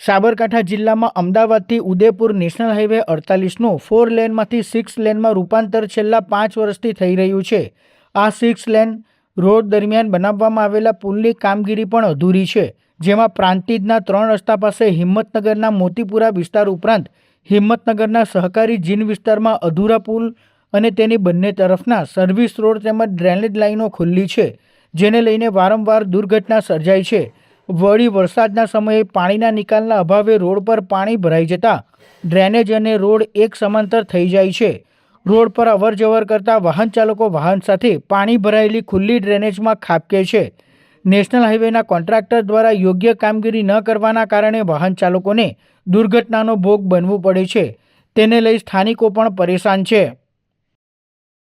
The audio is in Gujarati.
સાબરકાંઠા જિલ્લામાં અમદાવાદથી ઉદેપુર નેશનલ હાઇવે અડતાલીસનું ફોર લેનમાંથી સિક્સ લેનમાં રૂપાંતર છેલ્લા પાંચ વર્ષથી થઈ રહ્યું છે. આ સિક્સ લેન રોડ દરમિયાન બનાવવામાં આવેલા પુલની કામગીરી પણ અધૂરી છે, જેમાં પ્રાંતિજના ત્રણ રસ્તા પાસે હિંમતનગરના મોતીપુરા વિસ્તાર ઉપરાંત હિંમતનગરના સહકારી જીન વિસ્તારમાં અધૂરા પુલ અને તેની બંને તરફના સર્વિસ રોડ તેમજ ડ્રેનેજ લાઇનો ખુલ્લી છે, જેને લઈને વારંવાર દુર્ઘટના સર્જાય છે. વળી વરસાદના સમયે પાણીના નિકાલના અભાવે રોડ પર પાણી ભરાઈ જતા ડ્રેનેજ અને રોડ એક સમાંતર થઈ જાય છે. રોડ પર અવરજવર કરતા વાહન ચાલકો વાહન સાથે પાણી ભરાયેલી ખુલ્લી ડ્રેનેજમાં ખાબકે છે. નેશનલ હાઈવેના કોન્ટ્રાક્ટર દ્વારા યોગ્ય કામગીરી ન કરવાના કારણે વાહન ચાલકોને દુર્ઘટનાનો ભોગ બનવું પડે છે. તેને લઈ સ્થાનિકો પણ પરેશાન છે.